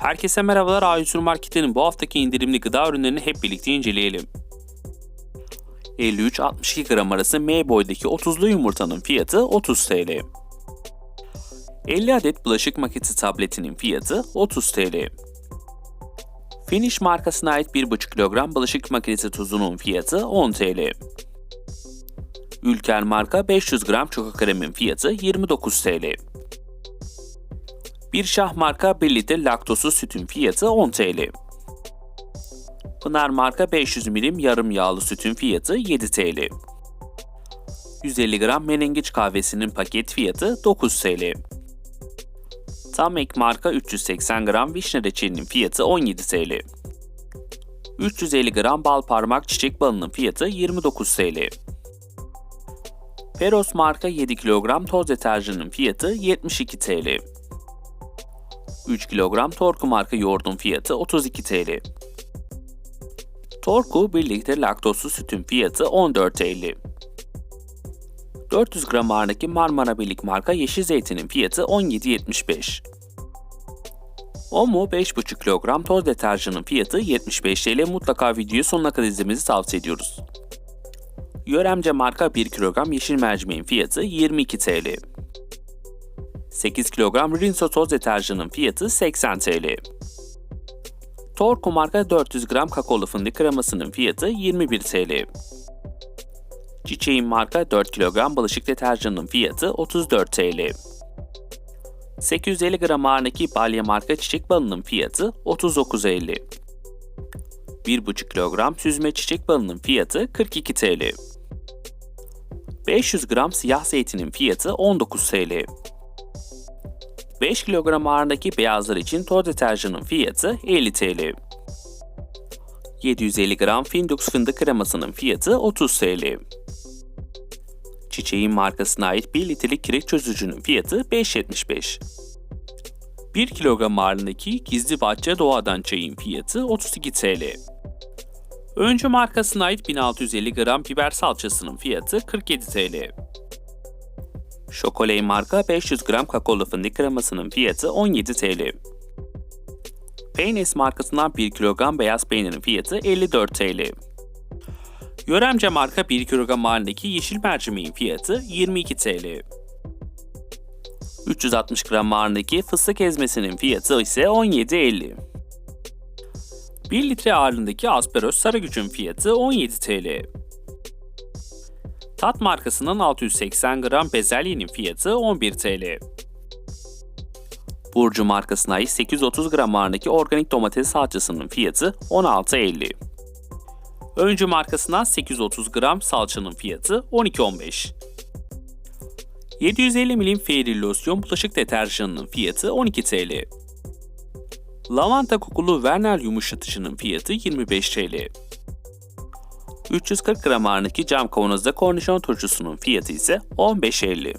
Herkese merhabalar A100 Market'in bu haftaki indirimli gıda ürünlerini hep birlikte inceleyelim. 53-62 gram arası M boydaki 30'lu yumurtanın fiyatı 30 TL. 50 adet bulaşık makinesi tabletinin fiyatı 30 TL. Finish markasına ait 1,5 kilogram bulaşık makinesi tuzunun fiyatı 10 TL. Ülker marka 500 gram çoko kremin fiyatı 29 TL. Bir şah marka 1 litre laktozsuz sütün fiyatı 10 TL. Pınar marka 500 milim yarım yağlı sütün fiyatı 7 TL. 150 gram menengiç kahvesinin paket fiyatı 9 TL. Tam ek marka 380 gram vişne reçelinin fiyatı 17 TL. 350 gram bal parmak çiçek balının fiyatı 29 TL. Peros marka 7 kilogram toz deterjanının fiyatı 72 TL. 3 kilogram Torku marka yoğurdun fiyatı 32 TL. Torku 1 litre laktozsuz sütün fiyatı 14 TL. 400 gram ağırlık Marmara Birlik marka yeşil zeytinin fiyatı 17.75. Omo 5,5 kilogram toz deterjanın fiyatı 75 TL. Mutlaka videoyu sonuna kadar izlemenizi tavsiye ediyoruz. Yöremce marka 1 kilogram yeşil mercimeğin fiyatı 22 TL. 8 kilogram Rinso toz deterjanın fiyatı 80 TL. Torku marka 400 gram kakaolu fındık kremasının fiyatı 21 TL. Çiçeğin marka 4 kilogram bulaşık deterjanının fiyatı 34 TL. 850 gram ağırlık balya marka çiçek balının fiyatı 39.50. 1,5 kilogram süzme çiçek balının fiyatı 42 TL. 500 gram siyah zeytinin fiyatı 19 TL. 5 kilogram ağırlığındaki beyazlar için toz deterjanın fiyatı 50 TL. 750 gram Findux fındık kremasının fiyatı 30 TL. Çiçeğin markasına ait 1 litrelik kireç çözücünün fiyatı 5.75. 1 kilogram ağırlığındaki gizli bahçe doğadan çayın fiyatı 32 TL. Öncü markasına ait 1650 gram biber salçasının fiyatı 47 TL. Şokoley marka 500 gram kakaolu fındık kremasının fiyatı 17 TL. Peynes markasından 1 kilogram beyaz peynirin fiyatı 54 TL. Yöremce marka 1 kilogram halindeki yeşil mercimeğin fiyatı 22 TL. 360 gram ağırlığındaki fıstık ezmesinin fiyatı ise 17.50. 1 litre ağırlığındaki asperos sarıgücün fiyatı 17 TL. Tat markasının 680 gram bezelyenin fiyatı 11 TL. Burcu markasına ait 830 gram ağırlığındaki organik domates salçasının fiyatı 16.50. Öncü markasından 830 gram salçanın fiyatı 12.15. 750 milim Fairy losyon bulaşık deterjanının fiyatı 12 TL. Lavanta kokulu Vernel yumuşatıcının fiyatı 25 TL. 340 gram ağırlıklı cam kavanozda kornişon turşusunun fiyatı ise 15.50.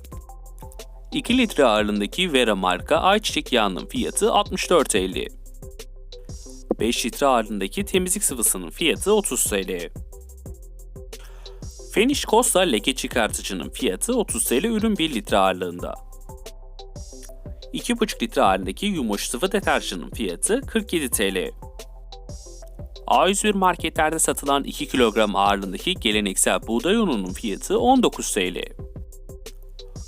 2 litre ağırlığındaki Vera marka ayçiçek yağının fiyatı 64.50. 5 litre ağırlığındaki temizlik sıvısının fiyatı 30 TL. Finish Costa leke çıkartıcının fiyatı 30 TL ürün 1 litre ağırlığında. 2,5 litre ağırlığındaki yumuş sıvı deterjanın fiyatı 47 TL. A101 marketlerde satılan 2 kilogram ağırlığındaki geleneksel buğday ununun fiyatı 19 TL.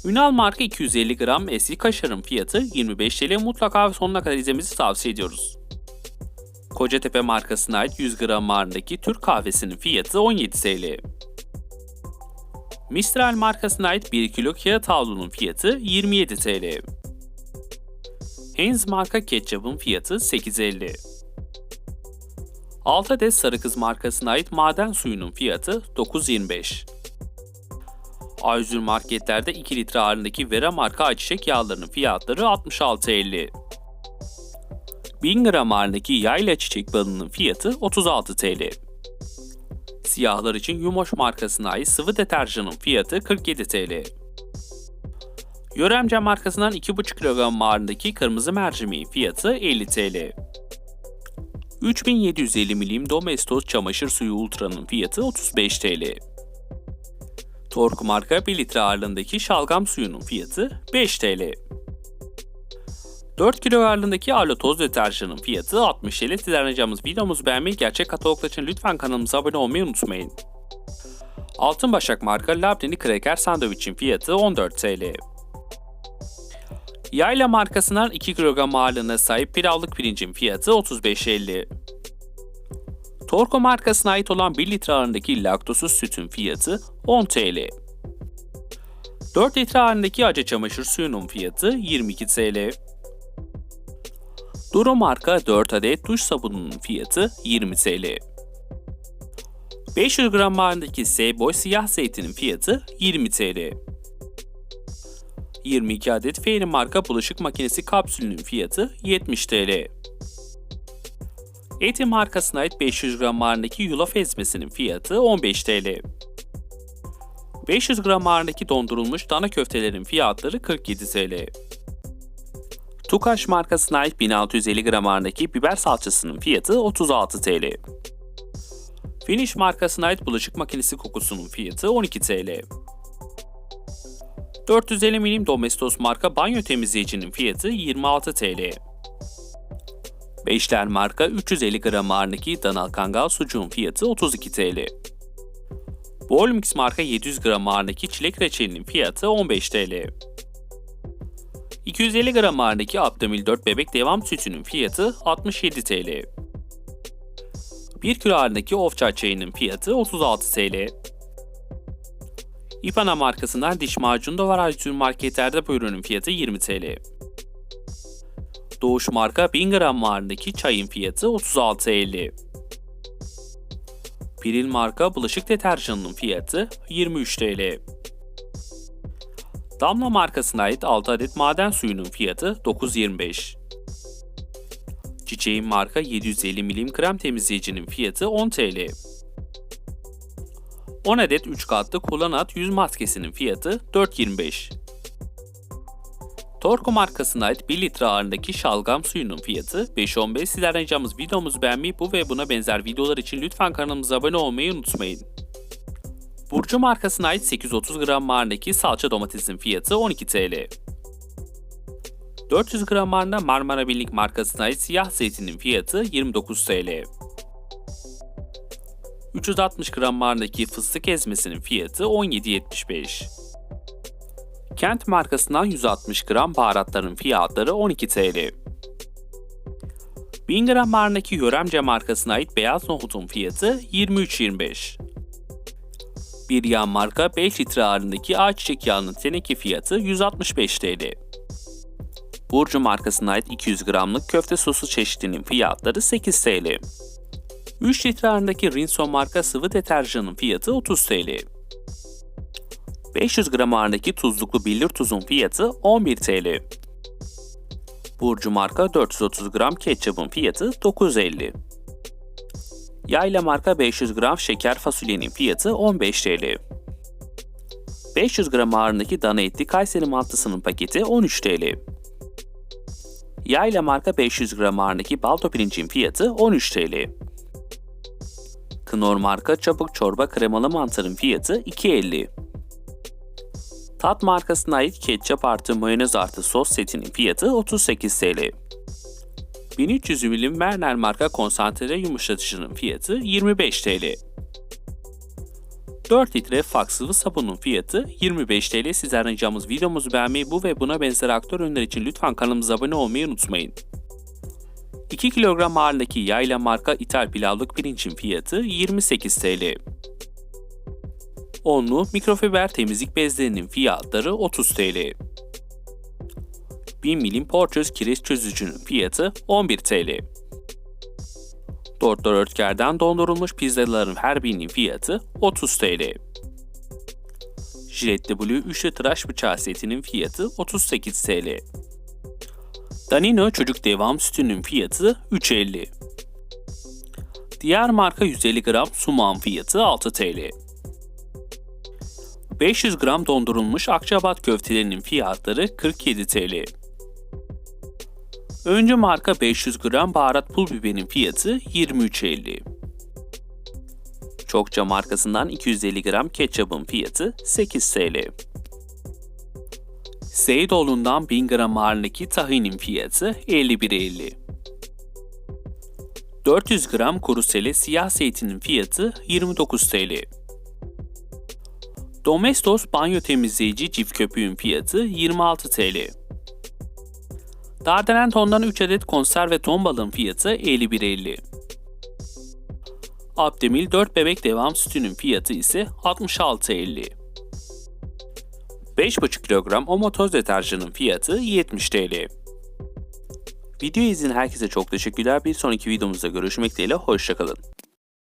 Ünal marka 250 gram eski kaşarın fiyatı 25 TL mutlaka sonuna kadar izlemenizi tavsiye ediyoruz. Kocatepe markasına ait 100 gram ağırlığındaki Türk kahvesinin fiyatı 17 TL. Mistral markasına ait 1 kilo kağıt havlunun fiyatı 27 TL. Heinz marka ketçapın fiyatı 8.50. 6 adet Sarı markasına ait maden suyunun fiyatı 9.25. A101 marketlerde 2 litre ağırlığındaki Vera marka ayçiçek yağlarının fiyatları 66.50. 1000 gram ağırlığındaki yayla çiçek balının fiyatı 36 TL. Siyahlar için Yumoş markasına ait sıvı deterjanın fiyatı 47 TL. Yöremce markasından 2,5 kilogram ağırlığındaki kırmızı mercimeğin fiyatı 50 TL. 3750 milim Domestos çamaşır suyu Ultra'nın fiyatı 35 TL. Tork marka 1 litre ağırlığındaki şalgam suyunun fiyatı 5 TL. 4 kilo ağırlığındaki Arlo toz deterjanın fiyatı 60 TL. Sizden ricamız videomuzu beğenmeyi, gerçek kataloglar için lütfen kanalımıza abone olmayı unutmayın. Altın Başak marka Labneli Kraker sandviçin fiyatı 14 TL. Yayla markasından 2 kilogram ağırlığına sahip pilavlık pirincin fiyatı 35.50. Torko markasına ait olan 1 litre ağırlığındaki laktosuz sütün fiyatı 10 TL. 4 litre ağırlığındaki acı çamaşır suyunun fiyatı 22 TL. Duro marka 4 adet duş sabununun fiyatı 20 TL. 500 gram ağırlığındaki S-Boy siyah zeytinin fiyatı 20 TL. 22 adet Fairy marka bulaşık makinesi kapsülünün fiyatı 70 TL. Eti markasına ait 500 gram ağırlığındaki yulaf ezmesinin fiyatı 15 TL. 500 gram ağırlığındaki dondurulmuş dana köftelerin fiyatları 47 TL. Tukaş markasına ait 1650 gram ağırlığındaki biber salçasının fiyatı 36 TL. Finish markasına ait bulaşık makinesi kokusunun fiyatı 12 TL. 450 milim Domestos marka banyo temizleyicinin fiyatı 26 TL. Beşler marka 350 gram ağırlığındaki Danal Kangal sucuğun fiyatı 32 TL. Bolmix marka 700 gram ağırlığındaki çilek reçelinin fiyatı 15 TL. 250 gram ağırlığındaki Abdamil 4 bebek devam sütünün fiyatı 67 TL. 1 kilo ağırlığındaki Ofça çayının fiyatı 36 TL. İpana markasından diş macunu da var Aytun marketlerde bu ürünün fiyatı 20 TL. Doğuş marka 1000 gram ağırlığındaki çayın fiyatı 36.50. Piril marka bulaşık deterjanının fiyatı 23 TL. Damla markasına ait 6 adet maden suyunun fiyatı 9.25. Çiçeğin marka 750 milim krem temizleyicinin fiyatı 10 TL. 10 adet 3 katlı kullanat yüz maskesinin fiyatı 4.25. Torku markasına ait 1 litre ağırlığındaki şalgam suyunun fiyatı 5.15. Sizlerden ricamız videomuzu beğenmeyi bu ve buna benzer videolar için lütfen kanalımıza abone olmayı unutmayın. Burcu markasına ait 830 gram ağırlığındaki salça domatesin fiyatı 12 TL. 400 gram ağırlığında Marmara Birlik markasına ait siyah zeytinin fiyatı 29 TL. 360 gram ağırlığındaki fıstık ezmesinin fiyatı 17.75. Kent markasından 160 gram baharatların fiyatları 12 TL. 1000 gram ağırlığındaki Yöremce markasına ait beyaz nohutun fiyatı 23.25. Bir yağ marka 5 litre ağırlığındaki ayçiçek yağının teneke fiyatı 165 TL. Burcu markasına ait 200 gramlık köfte sosu çeşidinin fiyatları 8 TL. 3 litre ağırlığındaki Rinso marka sıvı deterjanın fiyatı 30 TL. 500 gram ağırlığındaki tuzluklu billur tuzun fiyatı 11 TL. Burcu marka 430 gram ketçapın fiyatı 9.50. Yayla marka 500 gram şeker fasulyenin fiyatı 15 TL. 500 gram ağırlığındaki dana etli Kayseri mantısının paketi 13 TL. Yayla marka 500 gram ağırlığındaki balto pirincin fiyatı 13 TL. Knorr marka çabuk çorba kremalı mantarın fiyatı 2.50. Tat markasına ait ketçap artı mayonez artı sos setinin fiyatı 38 TL. 1300 ml Werner marka konsantre yumuşatıcının fiyatı 25 TL. 4 litre fak sıvı sabunun fiyatı 25 TL. Sizlerden ricamız videomuzu beğenmeyi bu ve buna benzer aktör ürünler için lütfen kanalımıza abone olmayı unutmayın. 2 kilogram ağırlığındaki yayla marka ithal pilavlık pirincin fiyatı 28 TL. Onlu mikrofiber temizlik bezlerinin fiyatları 30 TL. 1000 milim porçöz kireç çözücünün fiyatı 11 TL. Dörtler örtkerden dondurulmuş pizzaların her birinin fiyatı 30 TL. Jilet Blue üçlü tıraş bıçağı setinin fiyatı 38 TL. Danino çocuk devam sütünün fiyatı 3.50. Diğer marka 150 gram suman fiyatı 6 TL. 500 gram dondurulmuş Akçabat köftelerinin fiyatları 47 TL. Öncü marka 500 gram baharat pul biberin fiyatı 23.50. Çokça markasından 250 gram ketçapın fiyatı 8 TL. Seydoğlu'ndan 1000 gram ağırlığındaki tahinin fiyatı 51.50. 400 gram kuru sele siyah zeytinin fiyatı 29 TL. Domestos banyo temizleyici cif köpüğün fiyatı 26 TL. Dardenen tondan 3 adet konserve ton balığın fiyatı 51.50. Abdemil 4 bebek devam sütünün fiyatı ise 66.50. 5,5 kilogram Omo toz deterjanın fiyatı 70 TL. Video izleyen herkese çok teşekkürler. Bir sonraki videomuzda görüşmek dileğiyle. Hoşçakalın.